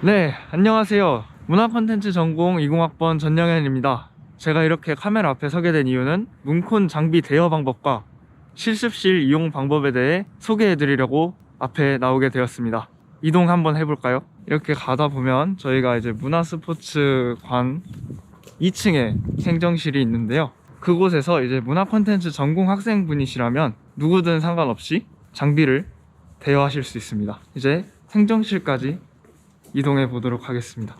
네, 안녕하세요. 문화 콘텐츠 전공 20학번 전영현입니다. 제가 이렇게 카메라 앞에 서게 된 이유는 문콘 장비 대여 방법과 실습실 이용 방법에 대해 소개해 드리려고 앞에 나오게 되었습니다. 이동 한번 해볼까요? 이렇게 가다 보면 저희가 이제 문화스포츠관 2층에 행정실이 있는데요. 그곳에서 이제 문화 콘텐츠 전공 학생분이시라면 누구든 상관없이 장비를 대여하실 수 있습니다. 이제 행정실까지 이동해 보도록 하겠습니다.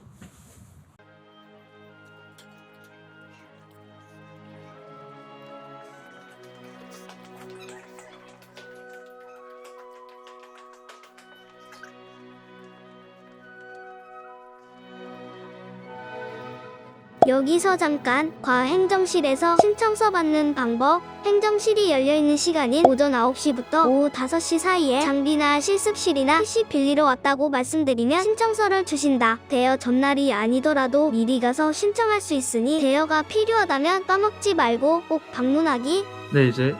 여기서 잠깐 과행정실에서 신청서 받는 방법 행정실이 열려있는 시간인 오전 9시부터 오후 5시 사이에 장비나 실습실이나 PC 빌리러 왔다고 말씀드리면 신청서를 주신다 대여 전날이 아니더라도 미리 가서 신청할 수 있으니 대여가 필요하다면 까먹지 말고 꼭 방문하기 네, 이제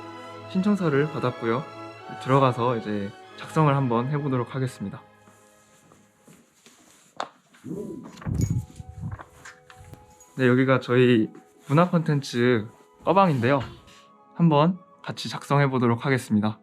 신청서를 받았고요. 들어가서 이제 작성을 한번 해보도록 하겠습니다. 네, 여기가 저희 문화 콘텐츠 꺼방인데요. 한번 같이 작성해 보도록 하겠습니다.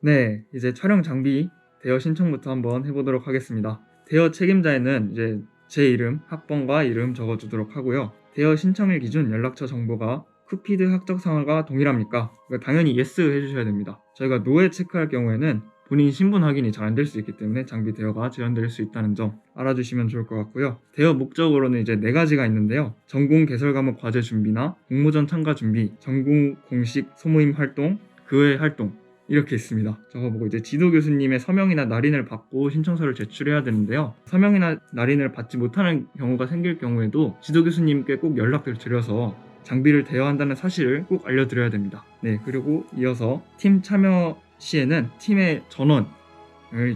네, 이제 촬영 장비 대여 신청부터 한번 해보도록 하겠습니다. 대여 책임자에는 이제 제 이름, 학번과 이름 적어주도록 하고요. 대여 신청일 기준 연락처 정보가 쿠피드 학적 상황과 동일합니까? 그러니까 당연히 yes 해주셔야 됩니다. 저희가 노에 체크할 경우에는 본인 신분 확인이 잘 안 될 수 있기 때문에 장비 대여가 제한될 수 있다는 점 알아주시면 좋을 것 같고요. 대여 목적으로는 이제 네 가지가 있는데요. 전공 개설 과목 과제 준비나 공모전 참가 준비, 전공 공식 소모임 활동, 교회 활동 이렇게 있습니다. 적어보고 이제 지도 교수님의 서명이나 날인을 받고 신청서를 제출해야 되는데요. 서명이나 날인을 받지 못하는 경우가 생길 경우에도 지도 교수님께 꼭 연락을 드려서 장비를 대여한다는 사실을 꼭 알려드려야 됩니다. 네, 그리고 이어서 팀 참여 시에는 팀의 전원을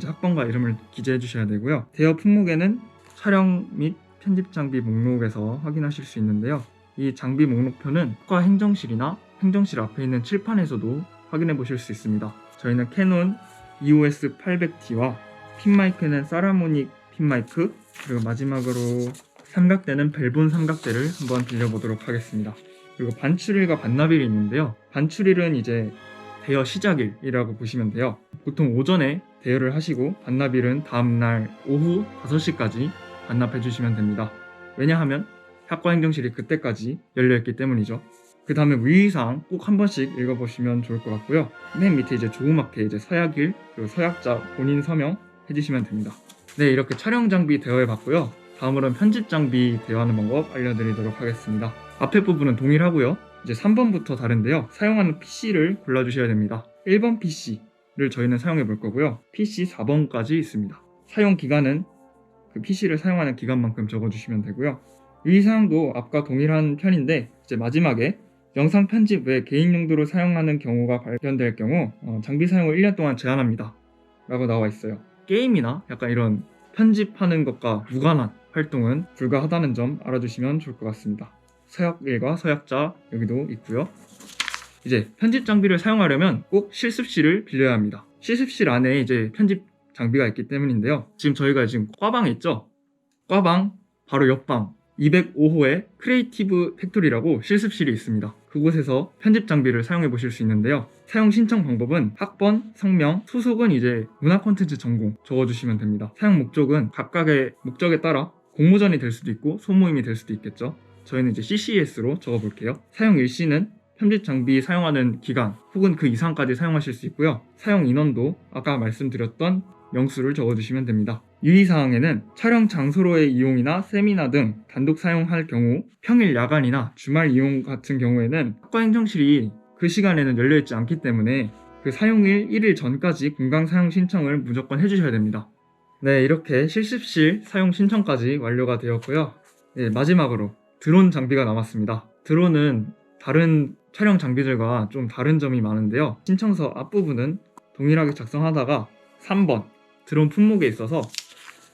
학번과 이름을 기재해 주셔야 되고요. 대여 품목에는 촬영 및 편집 장비 목록에서 확인하실 수 있는데요. 이 장비 목록표는 학과 행정실이나 행정실 앞에 있는 칠판에서도 확인해 보실 수 있습니다. 저희는 캐논 EOS 800T와 핀마이크는 사라모닉 핀마이크 그리고 마지막으로 삼각대는 벨본 삼각대를 한번 빌려보도록 하겠습니다. 그리고 반출일과 반납일이 있는데요. 반출일은 이제 대여 시작일이라고 보시면 돼요. 보통 오전에 대여를 하시고 반납일은 다음날 오후 5시까지 반납해 주시면 됩니다. 왜냐하면 학과 행정실이 그때까지 열려있기 때문이죠. 그 다음에 위의사항 꼭 한 번씩 읽어보시면 좋을 것 같고요. 맨 밑에 이제 조그맣게 이제 서약일, 그리고 서약자, 본인 서명 해주시면 됩니다. 네, 이렇게 촬영 장비 대여해 봤고요. 다음으로는 편집 장비 대여하는 방법 알려드리도록 하겠습니다. 앞에 부분은 동일하고요. 이제 3번부터 다른데요. 사용하는 PC를 골라주셔야 됩니다. 1번 PC를 저희는 사용해 볼 거고요. PC 4번까지 있습니다. 사용 기간은 그 PC를 사용하는 기간만큼 적어주시면 되고요. 이 사항도 앞과 동일한 편인데 이제 마지막에 영상 편집 외 개인 용도로 사용하는 경우가 발견될 경우 어, 장비 사용을 1년 동안 제한합니다. 라고 나와 있어요. 게임이나 약간 이런 편집하는 것과 무관한 활동은 불가하다는 점 알아주시면 좋을 것 같습니다. 서약일과 서약자 여기도 있고요. 이제 편집 장비를 사용하려면 꼭 실습실을 빌려야 합니다. 실습실 안에 이제 편집 장비가 있기 때문인데요. 지금 저희가 지금 과방에 있죠? 과방 바로 옆방 205호에 크리에이티브 팩토리라고 실습실이 있습니다. 그곳에서 편집 장비를 사용해 보실 수 있는데요. 사용 신청 방법은 학번, 성명, 소속은 이제 문화 콘텐츠 전공 적어주시면 됩니다. 사용 목적은 각각의 목적에 따라 공모전이 될 수도 있고 소모임이 될 수도 있겠죠. 저희는 이제 CCS로 적어볼게요. 사용 일시는 편집 장비 사용하는 기간 혹은 그 이상까지 사용하실 수 있고요. 사용 인원도 아까 말씀드렸던 명수를 적어주시면 됩니다. 유의사항에는 촬영 장소로의 이용이나 세미나 등 단독 사용할 경우 평일 야간이나 주말 이용 같은 경우에는 학과 행정실이 그 시간에는 열려있지 않기 때문에 그 사용일 1일 전까지 공강 사용 신청을 무조건 해주셔야 됩니다. 네, 이렇게 실습실 사용 신청까지 완료가 되었고요. 네, 마지막으로 드론 장비가 남았습니다. 드론은 다른 촬영 장비들과 좀 다른 점이 많은데요. 신청서 앞부분은 동일하게 작성하다가 3번 드론 품목에 있어서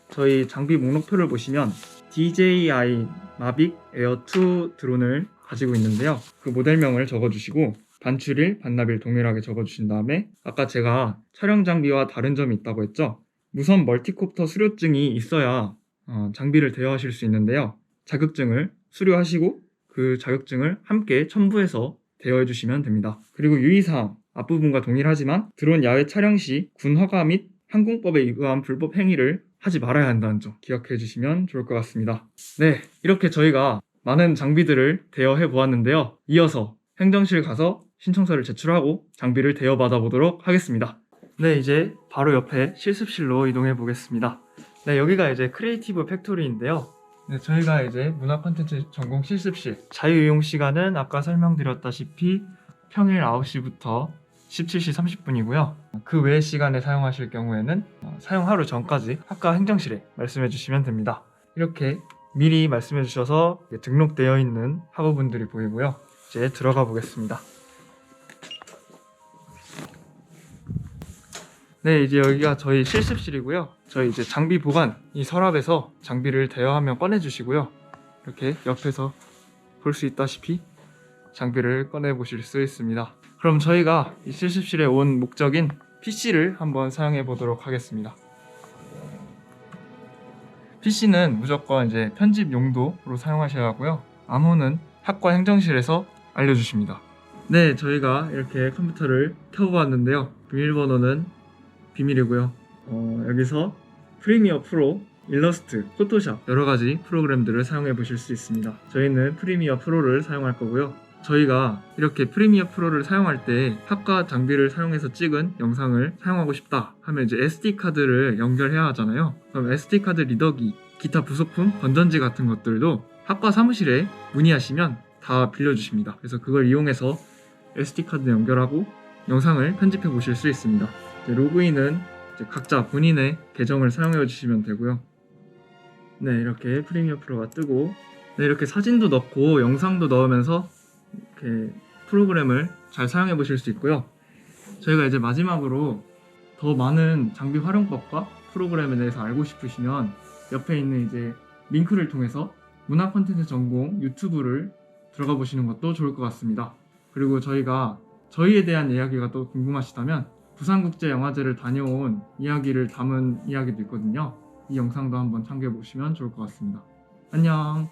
저희 장비 목록표를 보시면 DJI 마빅 에어 2 드론을 가지고 있는데요. 그 모델명을 적어주시고 반출일, 반납일 동일하게 적어주신 다음에 아까 제가 촬영 장비와 다른 점이 있다고 했죠. 무선 멀티콥터 수료증이 있어야 어, 장비를 대여하실 수 있는데요. 자격증을 수료하시고 그 자격증을 함께 첨부해서 대여해 주시면 됩니다. 그리고 유의사항 앞부분과 동일하지만 드론 야외 촬영 시 군 허가 및 항공법에 의한 불법 행위를 하지 말아야 한다는 점 기억해 주시면 좋을 것 같습니다. 네, 이렇게 저희가 많은 장비들을 대여해 보았는데요. 이어서 행정실 가서 신청서를 제출하고 장비를 대여받아 보도록 하겠습니다. 네, 이제 바로 옆에 실습실로 이동해 보겠습니다. 네, 여기가 이제 크리에이티브 팩토리인데요. 네, 저희가 이제 문화 콘텐츠 전공 실습실 자유이용 시간은 아까 설명드렸다시피 평일 9시부터 17시 30분이고요. 그 외의 시간에 사용하실 경우에는 어, 사용 하루 전까지 학과 행정실에 말씀해 주시면 됩니다. 이렇게 미리 말씀해 주셔서 등록되어 있는 학우분들이 보이고요. 이제 들어가 보겠습니다. 네, 이제 여기가 저희 실습실이고요. 저희 이제 장비 보관 이 서랍에서 장비를 대여하면 꺼내 주시고요. 이렇게 옆에서 볼 수 있다시피 장비를 꺼내 보실 수 있습니다. 그럼 저희가 이 실습실에 온 목적인 PC를 한번 사용해 보도록 하겠습니다. PC는 무조건 이제 편집 용도로 사용하셔야 하고요. 암호는 학과 행정실에서 알려주십니다. 네, 저희가 이렇게 컴퓨터를 켜보았는데요. 비밀번호는 비밀이고요. 어, 여기서 프리미어 프로, 일러스트, 포토샵 여러 가지 프로그램들을 사용해 보실 수 있습니다. 저희는 프리미어 프로를 사용할 거고요. 저희가 이렇게 프리미어 프로를 사용할 때 학과 장비를 사용해서 찍은 영상을 사용하고 싶다 하면 이제 SD 카드를 연결해야 하잖아요. 그럼 SD 카드 리더기, 기타 부속품, 건전지 같은 것들도 학과 사무실에 문의하시면 다 빌려주십니다. 그래서 그걸 이용해서 SD 카드 연결하고 영상을 편집해 보실 수 있습니다. 로그인은 각자 본인의 계정을 사용해 주시면 되고요. 네, 이렇게 프리미어 프로가 뜨고 네, 이렇게 사진도 넣고 영상도 넣으면서 이렇게 프로그램을 잘 사용해 보실 수 있고요. 저희가 이제 마지막으로 더 많은 장비 활용법과 프로그램에 대해서 알고 싶으시면 옆에 있는 이제 링크를 통해서 문화 콘텐츠 전공 유튜브를 들어가 보시는 것도 좋을 것 같습니다. 그리고 저희가 저희에 대한 이야기가 또 궁금하시다면 부산국제영화제를 다녀온 이야기를 담은 이야기도 있거든요. 이 영상도 한번 참고해 보시면 좋을 것 같습니다. 안녕.